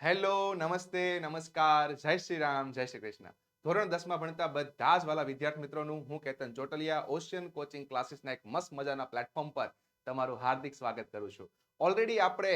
Hello, નમસ્તે, નમસ્કાર, જય શ્રી રામ, જય શ્રી કૃષ્ણ. ધોરણ દસમાં ભણતા બધા જ વાલા વિદ્યાર્થી મિત્રોનું હું કેતન ચોટલિયા ઓશિયન કોચિંગ ક્લાસીસના એક મસ્ત મજાના પ્લેટફોર્મ પર તમારું હાર્દિક સ્વાગત કરું છું. ઓલરેડી આપણે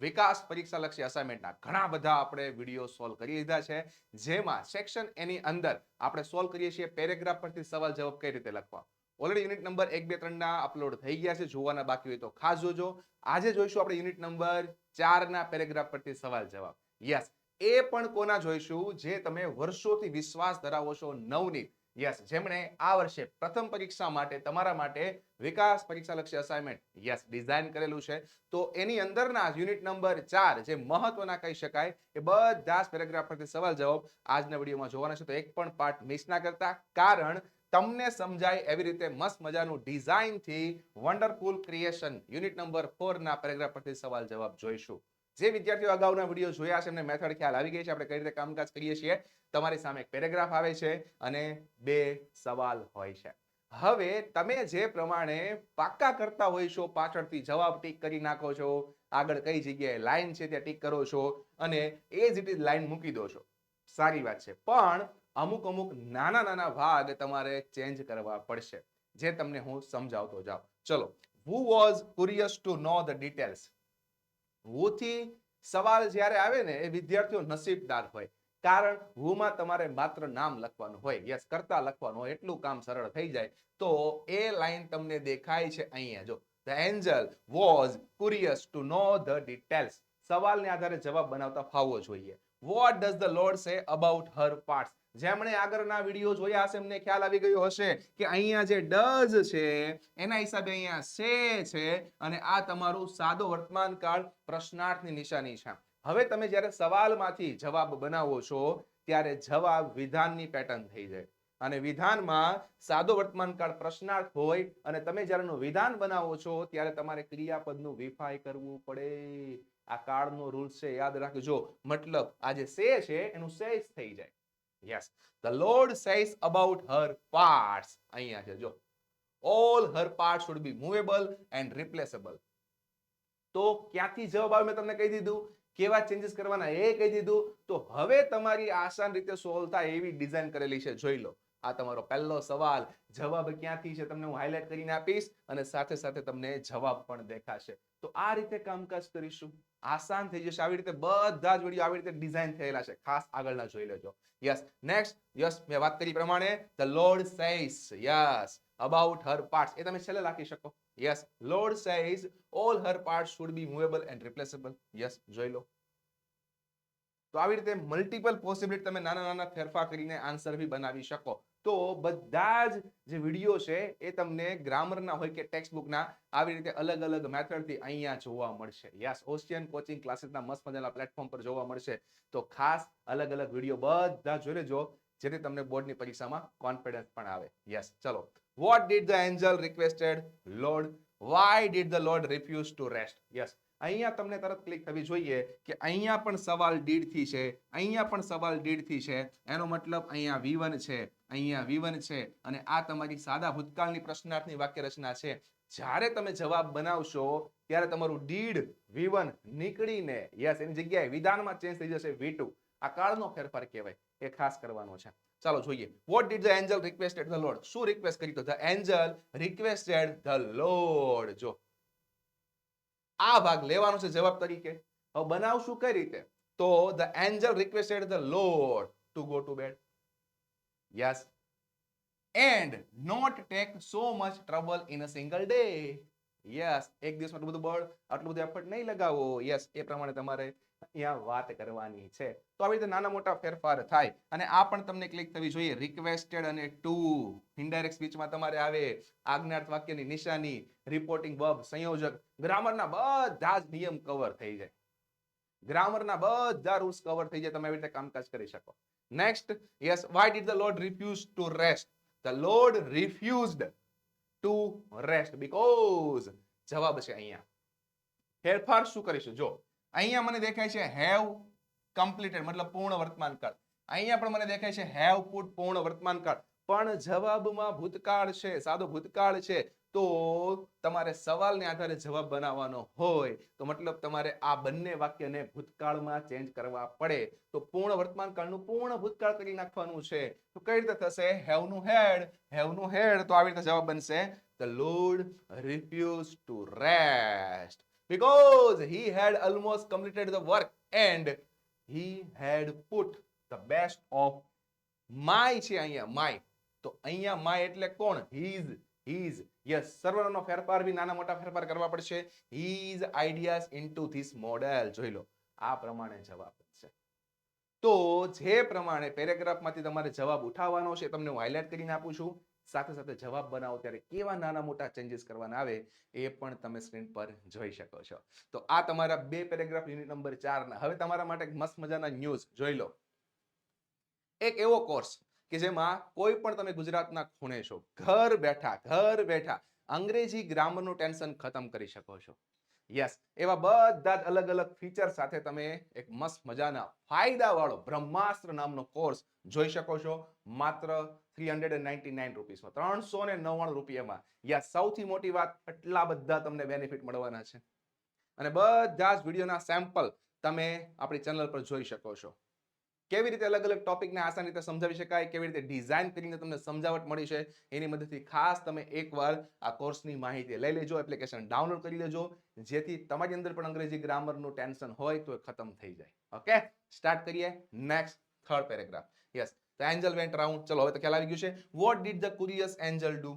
વિકાસ પરીક્ષા લક્ષી અસાઇનમેન્ટના ઘણા બધા આપણે વીડિયો સોલ્વ કરી લીધા છે, જેમાં સેક્શન એની અંદર આપણે સોલ્વ કરીએ છીએ પેરેગ્રાફ પરથી સવાલ જવાબ કઈ રીતે લખવા? ઓલરેડી યુનિટ નંબર એક, બે ત્રણના અપલોડ થઈ ગયા છે, જોવાના બાકી હોય તો ખાસ જોજો. આજે જોઈશું આપણે યુનિટ નંબર ચારના પેરેગ્રાફ પરથી સવાલ જવાબ. યસ એ પણ કોના જોઈશું? જે તમે વર્ષોથી વિશ્વાસ ધરાવો છો નવની. યસ જેમણે આ વર્ષે પ્રથમ પરીક્ષા માટે, તમારા માટે વિકાસ પરીક્ષા લક્ષી અસાઇનમેન્ટ યસ ડિઝાઇન કરેલું છે. તો એની અંદરના યુનિટ નંબર ચાર, જે મહત્વના કહી શકાય, એ બધા જ પેરેગ્રાફ પરથી સવાલ જવાબ આજના વિડીયોમાં જોવાના છે. તો એક પણ પાર્ટ મિસ ના કરતા. કારણ તમને સમજાય એવી રીતે મસ્ત મજાનું ડિઝાઇનથી વન્ડરફુલ ક્રિએશન યુનિટ નંબર ફોરના પેરેગ્રાફ પરથી સવાલ જવાબ જોઈશું. જે વિદ્યાર્થીઓ અગાઉના વીડિયો જોયા છે, એમને મેથડ ખ્યાલ આવી ગઈ છે, આપણે કઈ રીતે કામકાજ કરીએ છીએ, તમારી સામે એક પેરેગ્રાફ આવે છે અને બે સવાલ હોય છે. હવે તમે જે પ્રમાણે પાક્કા કરતા હોય છો પાછળથી જવાબ ટીક કરી નાખો છો, આગળ કઈ જગ્યાએ લાઈન છે ત્યાં ટીક કરો છો, અને એ જ ઇટ લાઈન મૂકી દો છો. સારી વાત છે. પણ અમુક અમુક નાના નાના ભાગ તમારે ચેન્જ કરવા પડશે. જે તમને હું સમજાવતો જાઉં. ચલો who was curious to know the details Houthi સવાલ જ્યારે આવે ને, એ વિદ્યાર્થીઓ નસીબદાર હોય. કારણ હુમાં તમારે માત્ર નામ લખવાનું હોય. યસ કરતા લખવાનું હોય. એટલું કામ સરળ થઈ જાય. તો એ લાઈન તમને દેખાય છે અહીંયા. જો the angel was curious to know the details સવાલને આધારે જવાબ બનાવતા ફાવવો જોઈએ. What does the lord say about her parts જેમણે આગળના વીડિયો જોયા હશે, એમને ખ્યાલ આવી ગયો હશે કે અહીંયા જે ડઝ છે, એના હિસાબે અહીંયા સે છે અને આ તમારું સાદો વર્તમાન કાળ પ્રશ્નાર્થની નિશાની છે. હવે તમે જ્યારે સવાલમાંથી જવાબ બનાવો છો, ત્યારે જવાબ વિધાનની પેટર્ન થઈ જાય. અને વિધાનમાં સાદો વર્તમાન કાળ પ્રશ્નાર્થ હોય અને તમે જ્યારે વિધાન બનાવો છો, ત્યારે તમારે ક્રિયાપદનું વિફાય કરવું પડે. આ કાળનો રૂલ છે, યાદ રાખજો. મતલબ આ જે સે છે, એનું સેસ થઈ જાય. Yes the lord says about her parts અહીંયા છે જો all her part should be movable and replaceable તો ક્યાંથી જવાબ આવે મેં તમને કહી દીધું? કેવા ચેન્જીસ કરવાના એ કહી દીધું? તો હવે તમારી આસાન રીતે સોલ્વ થાય એવી ડિઝાઇન કરેલી છે, જોઈ લો. આ તમારો પહેલો સવાલ. જવાબ ક્યાંથી છે તમને હું હાઇલાઇટ કરીને આપીશ અને સાથે સાથે તમને જવાબ પણ દેખાશે. તો આ રીતે કામકાજ કરીશું. આસાન થઈ જશે. આવી રીતે બધા જ વીડિયો આવી રીતે ડિઝાઇન થયેલા છે. ખાસ આગળના જોઈ લેજો. યસ નેક્સ્ટ યસ મેં વાત કરી પ્રમાણે the lord says yes about her parts એ તમે છેલ્લે લખી શકો. Yes lord says all her part should be movable and replaceable yes જોઈ લો. તો આવી રીતે મલ્ટિપલ પોસિબિલિટી તમે નાના નાના ફેરફાર કરીને આન્સર બી બનાવી શકો. તો બધા જ જે વીડિયો છે એ તમને ગ્રામરના હોય કે ટેક્સ્ટ બુકના આવી રીતે અલગ અલગ મેથડથી અહીંયા જોવા મળશે. યસ, ઓશિયન કોચિંગ ક્લાસીસના મસ્ત મજાના પ્લેટફોર્મ પર જોવા મળશે. તો ખાસ અલગ અલગ વીડિયો બધા જોઈ લેજો, જેથી તમને બોર્ડની પરીક્ષામાં કોન્ફિડન્સ પણ આવે. યસ, ચલો. What did the angel requested lord why did the lord refuse to rest yes અહીંયા તમને તરત ક્લિક થવી જોઈએ કે અહીંયા પણ સવાલથી છે, અહીંયા પણ સવાલથી છે. એનો મતલબ અહીંયા વિવન છે, અહીંયા વિવન છે. અને આ તમારી સાદા ભૂતકાળની પ્રશ્નાર્થની વાક્ય રચના છે. જ્યારે તમે જવાબ બનાવશો, ત્યારે તમારું ડીડ વિવન નીકળીને યસ એની જગ્યાએ વિધાનમાં ચેન્જ થઈ જશે V2 આ કાળનો ફેરફાર કહેવાય. એ ખાસ કરવાનો છે. ચાલો જોઈએ. What did the angel requested the lord શું રિક્વેસ્ટ કરી તો? The angel requested the lord જો આ ભાગ લેવાનો છે જવાબ તરીકે. હવે બનાવશું કઈ રીતે? તો the angel requested the lord to go to bed yes and not take so much trouble in a single day yes એક દિવસમાં આટલું બધું બળ, આટલું બધું એફર્ટ નહીં લગાવો. યસ એ પ્રમાણે તમારે અહીંયા વાત કરવાની છે. તો આવી રીતે નાના મોટા ફેરફાર થાય. અને આ પણ તમને ક્લિક થવી જોઈએ. રિક્વેસ્ટેડ અને ટુ ઇનડાયરેક્ટ સ્પીચમાં તમારે આવે. આજ્ઞાર્થ વાક્યની નિશાની રિપોર્ટિંગ વર્બ સંયોજક ગ્રામરના બધા જ નિયમ કવર થઈ જાય. ગ્રામરના બધા રૂલ્સ કવર થઈ જાય. તમે આવી રીતે કામકાજ કરી શકો. Next yes why did the lord refuse to rest the lord refused to rest because જવાબ છે અહીંયા. ફેરફાર શું કરીશું? જો અહીંયા મને દેખાય છે હેવ કમ્પ્લીટેડ મતલબ પૂર્ણ વર્તમાન કાળ. અહીંયા પણ મને દેખાય છે હેવ પુટ પૂર્ણ વર્તમાન કાળ. પણ જવાબમાં ભૂતકાળ છે, સાદો ભૂતકાળ છે, તો તમારે સવાલને આધારે જવાબ બનાવવાનો હોય. તો મતલબ તમારે આ બંને વાક્યને ભૂતકાળમાં ચેન્જ કરવા પડે. તો પૂર્ણ વર્તમાન કાળનું પૂર્ણ ભૂતકાળ કરી નાખવાનું છે. તો કઈ રીતે થશે? હેવનું હેડ હેવનું હેડ તો આવી રીતે જવાબ બનશે. The lord refuse to rest. Because he had almost completed the work and he had put the best of my છે અહીંયા my તો અહીંયા my એટલે કોણ his his yes સર્વરનો ફેરફાર બી નાના મોટા ફેરફાર કરવા પડશે his ideas into this model જોઈ લો આ પ્રમાણે જવાબ છે તો જે પ્રમાણે પેરેગ્રાફમાંથી તમારે જવાબ ઉઠાવવાનો છે તમને હું હાઇલાઇટ કરીને આપું છું સાથે સાથે જવાબ બનાવો ત્યારે કેવા નાના મોટા ચેન્જીસ કરવાના આવે એ પણ તમે સ્ક્રીન પર જોઈ શકો છો. તો આ તમારા બે પેરેગ્રાફ યુનિટ નંબર ચાર ના. હવે તમારા માટે મસ્ત મજાના ન્યૂઝ જોઈ લો. એક એવો કોર્સ કે જેમાં કોઈ પણ તમે ગુજરાતના ખૂણે છો, ઘર બેઠા ઘર બેઠા અંગ્રેજી ગ્રામરનું ટેન્શન ખતમ કરી શકો છો. યસ એવા બધા જ અલગ અલગ ફીચર સાથે તમે એક મસ્ત મજાના ફાયદાવાળો બ્રહ્માસ્ત્ર નામનો કોર્સ જોઈ શકો છો. માત્ર three hundred and ninety nine રૂપીસમાં ત્રણસો ને નવ્વાણું રૂપિયામાં. યા સૌથી મોટી વાત, આટલા બધા તમને બેનિફિટ મળવાના છે. અને બધા જ વિડીયોના સેમ્પલ તમે આપણી ચેનલ પર જોઈ શકો છો. કેવી રીતે અલગ અલગ ટોપિકને આસાન રીતે સમજાવી શકાય, કેવી રીતે ડિઝાઇન કરીને તમને સમજાવટ મળી છે, એની મદદથી ખાસ તમે એકવાર આ કોર્સની માહિતી લઈ લેજો એપ્લિકેશન ડાઉનલોડ કરી લેજો, જેથી તમારી અંદર પણ અંગ્રેજી ગ્રામરનું ટેન્શન હોય તો એ ખતમ થઈ જાય. ઓકે સ્ટાર્ટ કરીએ. Next third paragraph yes the angel went round. ચલો, હવે તો ખ્યાલ આવી ગયું છે. What did the curious angel do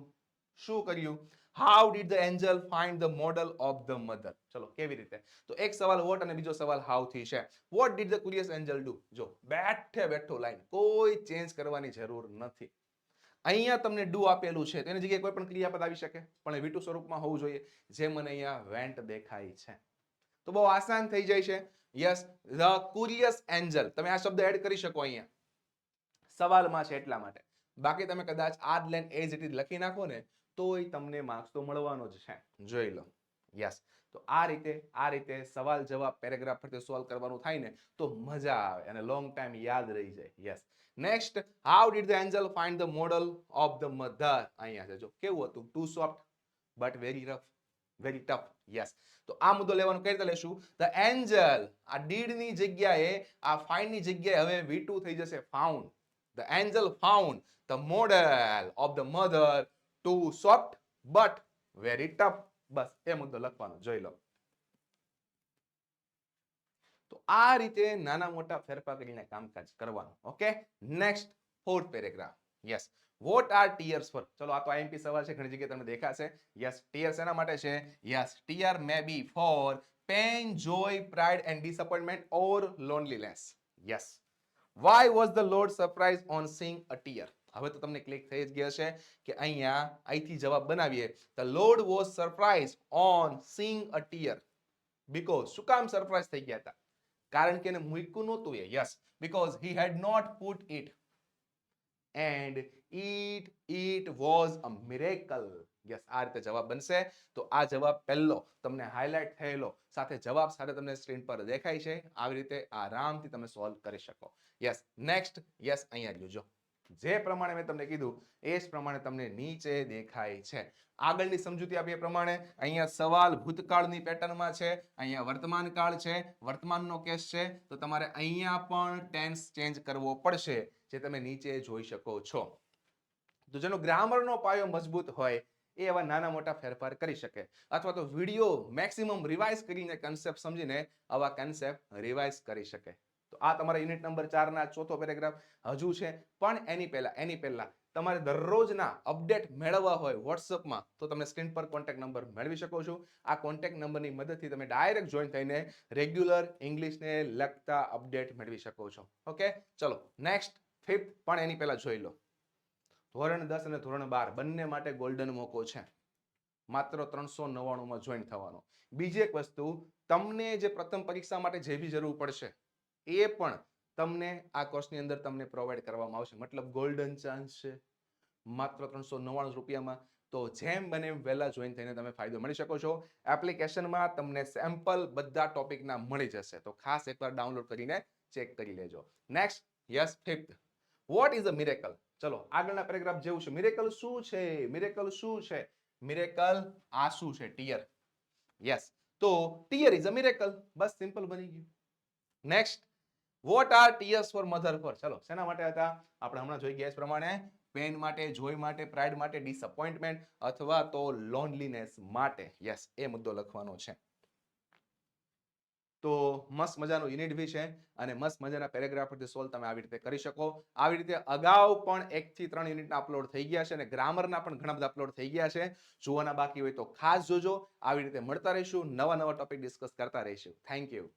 શું કર્યું? How did the angel find the model of the mother ચલો, કેવી રીતે? તો એક સવાલ વોટ અને બીજો સવાલ હાઉ થી છે. What did the curious angel do જો, બેઠે બેઠો લાઈન કોઈ ચેન્જ કરવાની જરૂર નથી. અહીંયા તમને ડુ આપેલું છે. તેની જગ્યાએ કોઈ પણ ક્રિયાપદ આવી શકે. પણ એ વીટુ સ્વરૂપમાં હોવું જોઈએ, જે મને અહીંયા વેન્ટ દેખાય છે. તો બહુ આસાન થઈ જાય છે. યસ ધ કુરિયસ એન્જલ તમે આ શબ્દ એડ કરી શકો અહીંયા. સવાલમાં છે એટલા માટે. બાકી તમે કદાચ આ જ લાઈન ઇટ ઇઝ લખી નાખો ને, તોય તમને માર્ક્સ તો મળવાનો જ છે. જોઈ લો. યસ તો આ રીતે આ રીતે સવાલ જવાબ પેરેગ્રાફ પરથી સોલ્વ કરવાનું થાય ને, તો મજા આવે અને લોંગ ટાઈમ યાદ રહી જાય. Yes next how did the angel find the model of the mother અહીંયા છે. જો, કેવું હતું? Too soft but very rough very tough yes તો આ મુદ્દો લેવાનું કઈ રીતે લેશું? ધ એન્જલ આ ડીડની જગ્યાએ, આ ફાઇન્ડની જગ્યાએ હવે વી ટુ થઈ જશે found the angel found the model of the mother too soft but very tough બસ, એ મુદ્દો લખવાનો, જોઈ લો. તો આ રીતે નાના મોટા ફેરફાર કરીને કામકાજ કરવાનું, okay? Next fourth paragraph yes what are tears for ચલો, આ તો આઈએમપી સવાલ છે, ઘણી જગ્યાએ તમને દેખાશે. યસ ટીયર્સ એના માટે છે? Yes tear may be for pain joy pride and disappointment or loneliness yes why was the Lord surprise on seeing a tear હવે તો તમને ક્લિક થઈ જ ગયો છે કે અહીંયા અહીંથી જવાબ બનાવીએ. The Lord was surprise on seeing a tear because શું કામ સરપ્રાઇઝ થઈ ગયા હતા? કારણ કે એને મૂક્યું નહોતું એ yes because he had not put it and it it was a miracle yes આ રીતે જવાબ બનશે. તો આ જવાબ પહેલો તમને હાઇલાઇટ થયેલો, સાથે જવાબ સાથે તમને સ્ક્રીન પર દેખાય છે. આવી રીતે આરામથી તમે સોલ્વ કરી શકો. યસ નેક્સ્ટ યસ અહીંયા જોજો જે પ્રમાણે મેં તમને કીધું, એ જ પ્રમાણે તમને નીચે દેખાય છે. આગળની સમજૂતી આપીએ પ્રમાણે, અહીંયા સવાલ ભૂતકાળની પેટર્નમાં છે, અહીંયા વર્તમાન કાળ છે, વર્તમાનનો કેસ છે, તો તમારે અહીંયા પણ ટેન્સ ચેન્જ કરવો પડશે, જે તમે નીચે જોઈ શકો છો. તો જેનો ગ્રામરનો પાયો મજબૂત હોય એ એવા નાના મોટા ફેરફાર કરી શકે. અથવા તો વીડિયો મેક્સિમમ રિવાઇઝ કરીને કન્સેપ્ટ સમજીને આવા કન્સેપ્ટ રિવાઇઝ કરી શકે. તો આ તમારા યુનિટ નંબર ચારના ચોથો પેરેગ્રાફ હજુ છે. પણ એની પહેલા એની પહેલા તમારે દરરોજના અપડેટ મેળવવા હોય વોટ્સઅપમાં તો તમે સ્ક્રીન પર કોન્ટેક્ટ નંબર મેળવી શકો છો. આ કોન્ટેક્ટ નંબરની મદદથી તમે ડાયરેક્ટ જોઈન થઈને રેગ્યુલર ઇંગ્લિશને લગતા અપડેટ મેળવી શકો છો. ઓકે ચલો નેક્સ્ટ ફિફ્થ પણ એની પહેલાં જોઈ લો. ધોરણ દસ અને ધોરણ બાર બંને માટે ગોલ્ડન મોકો છે. માત્ર ત્રણસો નવ્વાણુંમાં જોઈન થવાનો. બીજી એક વસ્તુ, તમને જે પ્રથમ પરીક્ષા માટે જે બી જરૂર પડશે, એ પણ તમને આ કોર્સની અંદર તમને પ્રોવાઈડ કરવામાં આવશે. મતલબ ગોલ્ડન ચાન્સ છે. માત્ર ત્રણસો નવ્વાણું રૂપિયામાં તો જેમ બને એમ વહેલા જોઈન થઈને તમે ફાયદો મળી શકો છો. એપ્લિકેશનમાં તમને સેમ્પલ બધા ટોપિકના મળી જશે. તો ખાસ એકવાર ડાઉનલોડ કરીને ચેક કરી લેજો. Next yes fifth what is a miracle ચલો, આગળના પેરેગ્રાફ જેવું છે. મિરેકલ શું છે? મિરેકલ શું છે? મિરેકલ આ શું છે? ટીયર યસ તો ટીયર ઇઝ અ મિરેકલ બસ સિમ્પલ બની ગયું. Next what are tears for mother for ચલો, શેના માટે હતા? આપણે હમણાં જોઈ ગયા એ પ્રમાણે પેન માટે જોય માટે પ્રાઇડ માટે ડિસઅપોઇન્ટમેન્ટ અથવા તો લોનલીનેસ માટે. યસ એ મુદ્દો લખવાનો છે. તો મસ્ત મજાનું યુનિટ બી છે અને મસ્ત મજાના પેરેગ્રાફ પરથી સોલ્વ તમે આવી રીતે કરી શકો. આવી રીતે અગાઉ પણ એકથી ત્રણ યુનિટના અપલોડ થઈ ગયા છે અને ગ્રામરના પણ ઘણા બધા અપલોડ થઈ ગયા છે. જોવાના બાકી હોય તો ખાસ જોજો. આવી રીતે મળતા રહીશું. નવા નવા ટોપિક ડિસ્કસ કરતા રહીશું. Thank you.